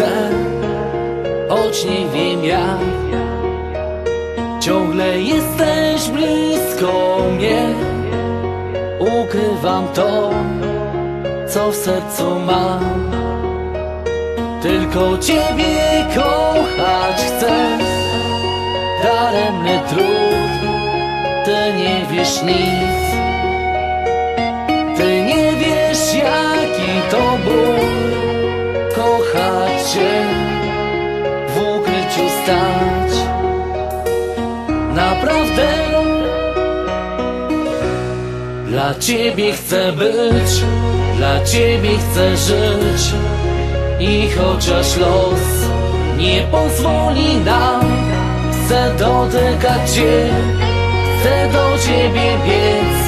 chcę Choć nie wiem jak Ciągle jesteś blisko mnie. Ukrywam to Co w sercu mam. Tylko Ciebie kochać chcę. Daremny trud Ty nie wiesz nic. Dla Ciebie chcę być Dla Ciebie chcę żyć. I chociaż los nie pozwoli nam Chcę dotykać Cię Chcę do Ciebie biec.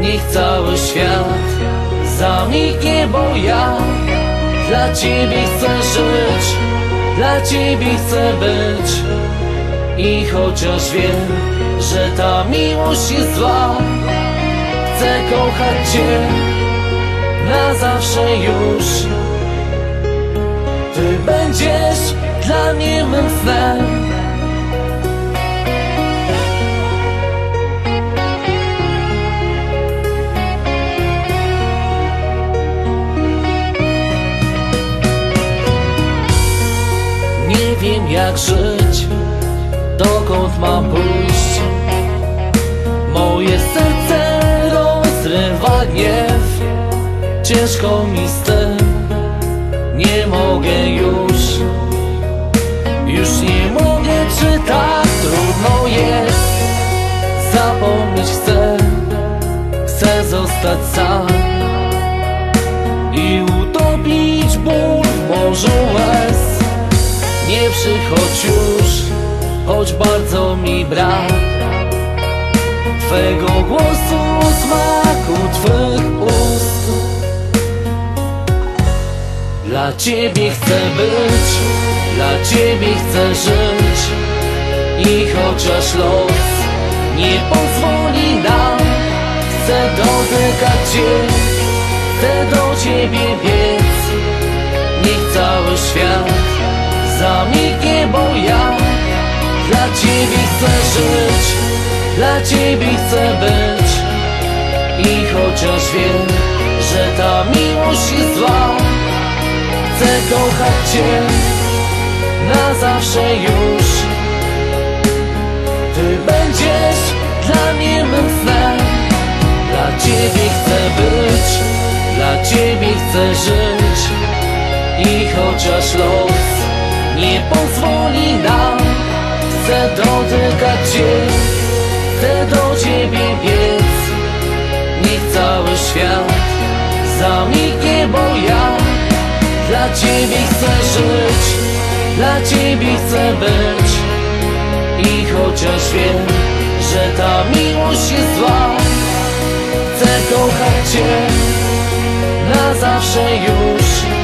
Niech cały świat zamiknie, bo ja Dla Ciebie chcę żyć Dla Ciebie chcę być i chociaż wiem, że ta miłość jest zła Chcę kochać Cię na zawsze już. Ty będziesz dla mnie mym snem jak żyć dokąd mam pójść. Moje serce rozrywa gniew. Ciężko mi z tym, nie mogę już. Już nie mogę, czy tak trudno jest. Zapomnieć chcę, chcę zostać sam. I utopić ból w morzu łez. Nie przychodź już, choć bardzo mi brak. Twego głosu, smaku Twych ust. Dla Ciebie chcę być, dla Ciebie chcę żyć. I chociaż los nie pozwoli nam Chcę dotykać Cię, chcę do Ciebie biec. Niech cały świat zamiknie, bo ja chcę żyć, dla Ciebie chcę być. I chociaż wiem, że ta miłość jest zła Chcę kochać Cię na zawsze już. Ty będziesz dla mnie mym Dla Ciebie chcę być, dla Ciebie chcę żyć. I chociaż los nie pozwoli nam Chcę dotykać Cię, chcę do Ciebie biec. Niech cały świat zamiknie, bo ja Dla Ciebie chcę żyć, dla Ciebie chcę być. I chociaż wiem, że ta miłość jest zła Chcę kochać Cię na zawsze już